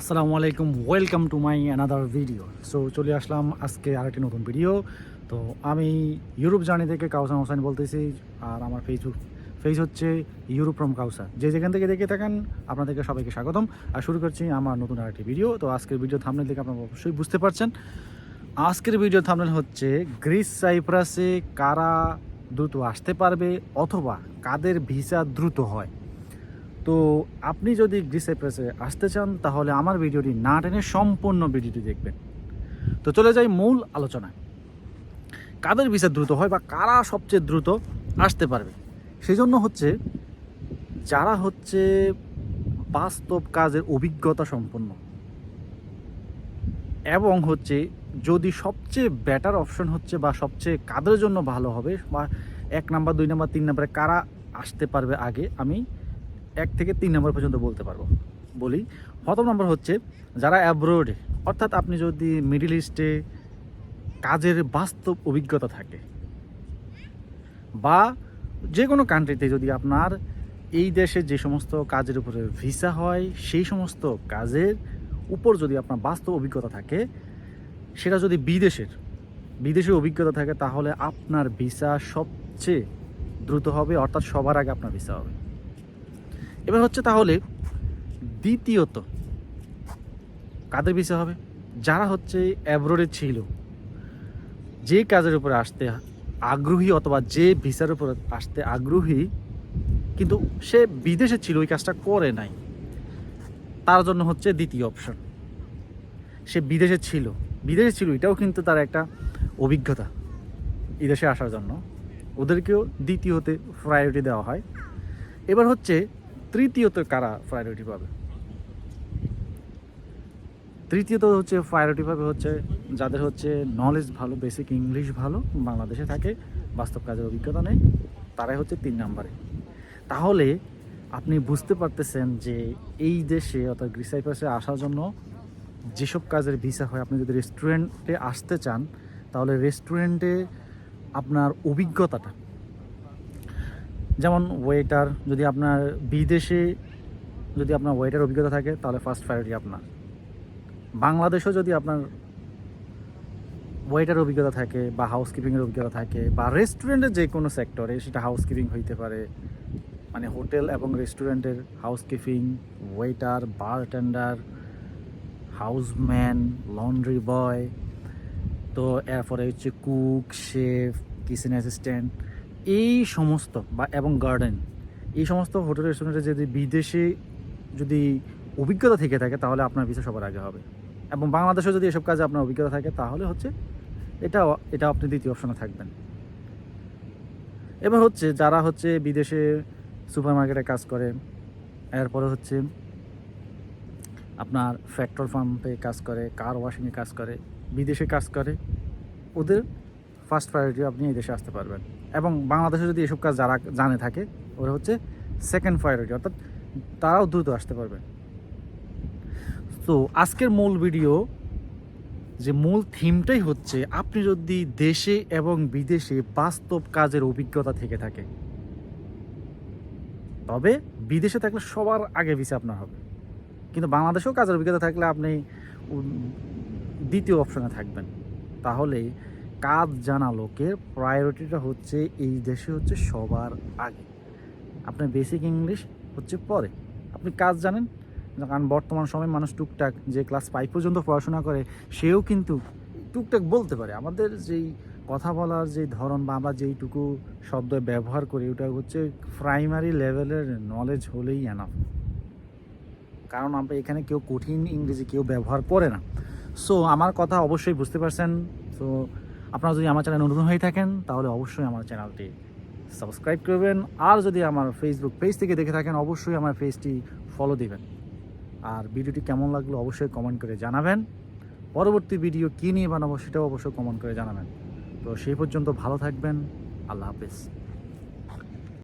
আসসালামু আলাইকুম welcome to my another video so চলে আসলাম আজকে আরেকটি নতুন ভিডিও তো আমি ইউরোপ জার্নি থেকে কাউসান হোসেন বলতেছি, আর আমার ফেসবুক ফেস হচ্ছে ইউরোপ ফ্রম কাউসার। যে যেখান থেকে দেখে থাকেন, আপনাদেরকে সবাইকে স্বাগতম। আর শুরু করছি আমার নতুন আরেকটি ভিডিও তো আজকের ভিডিও থামনেল থেকে আপনারা অবশ্যই বুঝতে পারছেন। আজকের ভিডিও থামনেল হচ্ছে গ্রিস সাইপ্রাসে কারা দ্রুত আসতে পারবে, অথবা কাদের ভিসা দ্রুত হয়? তো আপনি যদি গ্রিস সাইপ্রাসে আসতে চান, তাহলে আমার ভিডিওটি না টেনে সম্পূর্ণ ভিডিওটি দেখবেন। তো চলে যাই মূল আলোচনায়। কাদের ভিসা দ্রুত হয় বা কারা সবচেয়ে দ্রুত আসতে পারবে? সেই জন্য হচ্ছে যারা হচ্ছে বাস্তব কাজের অভিজ্ঞতা সম্পন্ন এবং হচ্ছে যদি সবচেয়ে বেটার অপশন হচ্ছে বা সবচেয়ে কাদের জন্য ভালো হবে বা এক নাম্বার, দুই নাম্বার, তিন নাম্বারে কারা আসতে পারবে আগে, আমি এক থেকে তিন নম্বর পর্যন্ত বলতে পারব। বলি, প্রথম নম্বর হচ্ছে, যারা অ্যাব্রোডে অর্থাৎ আপনি যদি মিডিল ইস্টে কাজের বাস্তব অভিজ্ঞতা থাকে, বা যে কোনো কান্ট্রিতে যদি আপনার এই দেশে যে সমস্ত কাজের উপরে ভিসা হয়, সেই সমস্ত কাজের উপর যদি আপনার বাস্তব অভিজ্ঞতা থাকে, সেটা যদি বিদেশের বিদেশের অভিজ্ঞতা থাকে, তাহলে আপনার ভিসা সবচেয়ে দ্রুত হবে, অর্থাৎ সবার আগে আপনার ভিসা হবে। এবার হচ্ছে তাহলে দ্বিতীয়ত কাদের বিষয় হবে? যারা হচ্ছে অ্যাব্রোডে ছিল, যে কাজের উপরে আসতে আগ্রহী অথবা যে ভিসার উপর আসতে আগ্রহী, কিন্তু সে বিদেশে ছিল, ওই কাজটা করে নাই, তার জন্য হচ্ছে দ্বিতীয় অপশন সে বিদেশে ছিল বিদেশে ছিল, এটাও কিন্তু তার একটা অভিজ্ঞতা বিদেশে আসার জন্য। ওদেরকেও দ্বিতীয়তে প্রায়োরিটি দেওয়া হয়। এবার হচ্ছে তৃতীয়ত কারা প্রায়োরিটি পাবে? তৃতীয়ত হচ্ছে প্রায়োরিটি পাবে হচ্ছে যাদের হচ্ছে নলেজ ভালো বেসিক ইংলিশ ভালো, বাংলাদেশে থাকে, বাস্তব কাজের অভিজ্ঞতা নেই, তারাই হচ্ছে তিন নাম্বারে। তাহলে আপনি বুঝতে পারতেছেন যে এই দেশে অর্থাৎ গ্রিসাইপাসে আসার জন্য যেসব কাজের ভিসা হয়, আপনি যদি রেস্টুরেন্টে আসতে চান, তাহলে রেস্টুরেন্টে আপনার অভিজ্ঞতাটা যেমন ওয়েটার যদি আপনার বিদেশে যদি আপনার ওয়েটার অভিজ্ঞতা থাকে, তাহলে ফার্স্ট প্রায়োরিটি আপনার। বাংলাদেশেও যদি আপনার ওয়েটার অভিজ্ঞতা থাকে, বা হাউসকিপিংয়ের অভিজ্ঞতা থাকে, বা রেস্টুরেন্টের যে কোনো সেক্টরে সেটা হাউসকিপিং হইতে পারে। মানে হোটেল এবং রেস্টুরেন্টের housekeeping waiter bartender houseman laundry boy তো এরপরে হচ্ছে কুক শেফ কিচেন অ্যাসিস্ট্যান্ট এই সমস্ত বা এবং গার্ডেন এই সমস্ত হোটেল রেস্টুরেন্টে যদি বিদেশে যদি অভিজ্ঞতা থেকে থাকে, তাহলে আপনার ভিসা সবার আগে হবে। এবং বাংলাদেশে যদি এসব কাজে আপনার অভিজ্ঞতা থাকে, তাহলে হচ্ছে এটা এটা আপনি দ্বিতীয় অপশনে থাকবেন। এবার হচ্ছে যারা হচ্ছে বিদেশে সুপার মার্কেটে কাজ করে, এরপরে হচ্ছে আপনার পেট্রোল পাম্পে কাজ করে কার ওয়াশিংয়ে কাজ করে, বিদেশে কাজ করে, ওদের ফার্স্ট প্রায়োরিটি আপনি এই দেশে আসতে পারবেন। এবং বাংলাদেশে যদি এসব কাজ যারা জানে থাকে, ওরা হচ্ছে সেকেন্ড প্রায়োরিটি অর্থাৎ তারাও দ্রুত আসতে পারবে। তো আজকের মূল ভিডিও যে মূল থিমটাই হচ্ছে, আপনি যদি দেশে এবং বিদেশে বাস্তব কাজের অভিজ্ঞতা থেকে থাকে, তবে বিদেশে থাকলে সবার আগে ভিসা আপনার হবে। কিন্তু বাংলাদেশেও কাজের অভিজ্ঞতা থাকলে আপনি দ্বিতীয় অপশনে থাকবেন। তাহলে কাজ জানা লোকের প্রায়োরিটিটা হচ্ছে এই দেশে হচ্ছে সবার আগে। আপনার বেসিক ইংলিশ হচ্ছে পরে। আপনি কাজ জানেন? কারণ বর্তমান সময়ে মানুষ টুকটাক যে ক্লাস ফাইভ পর্যন্ত পড়াশোনা করে, সেও কিন্তু টুকটাক বলতে পারে। আমাদের যেই কথা বলার যে ধরন বা আমরা যেইটুকু শব্দ ব্যবহার করি, ওটা হচ্ছে প্রাইমারি লেভেলের নলেজ হলেই এনাফ কারণ আমরা এখানে কেউ কঠিন ইংরেজি কেউ ব্যবহার করে না। সো আমার কথা অবশ্যই বুঝতে পারছেন। সো আপনারা যদি আমার চ্যানেল নতুন হয়ে থাকেন, তাহলে অবশ্যই আমার চ্যানেলটি সাবস্ক্রাইব করবেন। আর যদি আমার ফেসবুক পেজ থেকে দেখে থাকেন, অবশ্যই আমার পেজটি ফলো দিবেন। আর ভিডিওটি কেমন লাগল অবশ্যই কমেন্ট করে জানাবেন। পরবর্তী ভিডিও কী নিয়ে বানাবো সেটাও অবশ্যই কমেন্ট করে জানাবেন। তো সেই পর্যন্ত ভালো থাকবেন। আল্লাহ হাফেজ।